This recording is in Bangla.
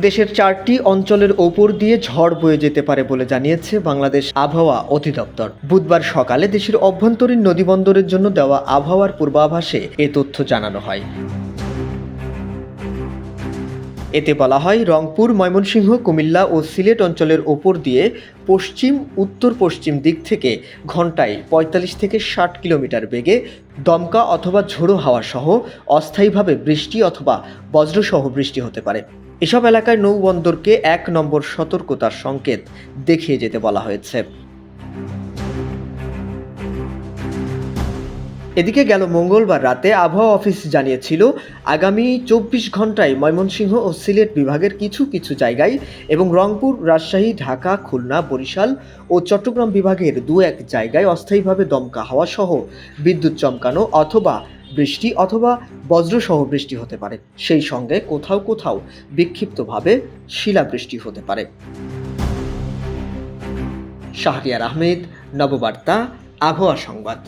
দেশের চারটি অঞ্চলের ওপর দিয়ে ঝড় বয়ে যেতে পারে বলে জানিয়েছে বাংলাদেশ আবহাওয়া অধিদপ্তর। বুধবার সকালে দেশের অভ্যন্তরীণ নদীবন্দরের জন্য দেওয়া আবহাওয়ার পূর্বাভাসে এ তথ্য জানানো হয়। এতে বলা হয়, রংপুর, ময়মনসিংহ, কুমিল্লা ও সিলেট অঞ্চলের ওপর দিয়ে পশ্চিম, উত্তর পশ্চিম দিক থেকে ঘন্টায় পঁয়তাল্লিশ থেকে ষাট কিলোমিটার বেগে দমকা অথবা ঝোড়ো হাওয়া সহ অস্থায়ীভাবে বৃষ্টি অথবা বজ্রসহ বৃষ্টি হতে পারে। এসব এলাকায় নৌবন্দরকে এক নম্বর সতর্কতার সংকেত দেখিয়ে যেতে বলা হয়েছে। এদিকে গেল মঙ্গলবার রাতে আবহাওয়া অফিস জানিয়েছিল, আগামী চব্বিশ ঘন্টায় ময়মনসিংহ ও সিলেট বিভাগের কিছু কিছু জায়গায় এবং রংপুর, রাজশাহী, ঢাকা, খুলনা, বরিশাল ও চট্টগ্রাম বিভাগের দু এক জায়গায় অস্থায়ীভাবে দমকা হাওয়া সহ বিদ্যুৎ চমকানো অথবা বৃষ্টি অথবা বজ্রসহ বৃষ্টি হতে পারে। সেই সঙ্গে কোথাও কোথাও বিক্ষিপ্তভাবে শিলাবৃষ্টি হতে পারে। শাহরিয়ার আহমেদ, নববার্তা, আবহাওয়া সংবাদ।